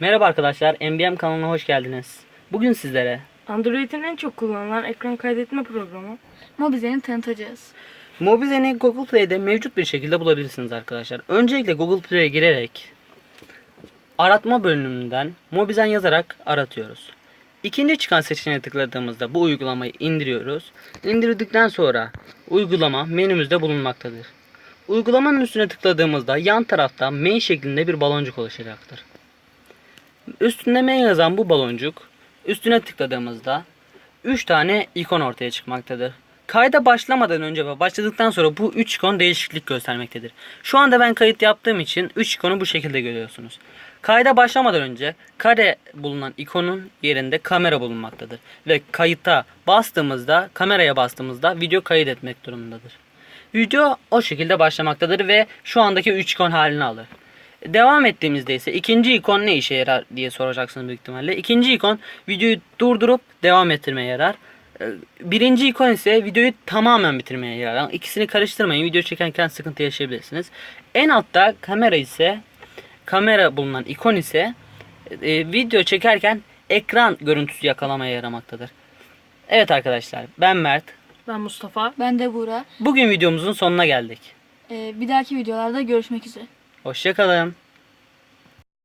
Merhaba arkadaşlar, MBM kanalına hoş geldiniz. Bugün sizlere Android'in en çok kullanılan ekran kaydetme programı. Mobizen'i tanıtacağız. Mobizen'i Google Play'de mevcut bir şekilde bulabilirsiniz arkadaşlar. Öncelikle Google Play'e girerek aratma bölümünden Mobizen yazarak aratıyoruz. İkinci çıkan seçeneğe tıkladığımızda bu uygulamayı indiriyoruz. İndirdikten sonra uygulama menümüzde bulunmaktadır. Uygulamanın üstüne tıkladığımızda yan tarafta main şeklinde bir baloncuk oluşacaktır. Üstünde main yazan bu baloncuk üstüne tıkladığımızda 3 tane ikon ortaya çıkmaktadır. Kayda başlamadan önce ve başladıktan sonra bu 3 ikon değişiklik göstermektedir. Şu anda ben kayıt yaptığım için 3 ikonu bu şekilde görüyorsunuz. Kayda başlamadan önce kare bulunan ikonun yerinde kamera bulunmaktadır. Ve kayıta bastığımızda, kameraya bastığımızda video kayıt etmek durumundadır. Video o şekilde başlamaktadır ve şu andaki 3 ikon halini alır. Devam ettiğimizde ise ikinci ikon ne işe yarar diye soracaksınız büyük ihtimalle. İkinci ikon videoyu durdurup devam ettirmeye yarar. Ee, Birinci ikon ise videoyu tamamen bitirmeye yarar. İkisini karıştırmayın. Video çekerken sıkıntı yaşayabilirsiniz. En altta kamera ise kamera bulunan ikon ise e, video çekerken ekran görüntüsü yakalamaya yaramaktadır. Evet arkadaşlar ben Mert. Ben Mustafa. Ben de Buğra. Bugün videomuzun sonuna geldik. Ee, bir dahaki videolarda görüşmek üzere. Hoşçakalın.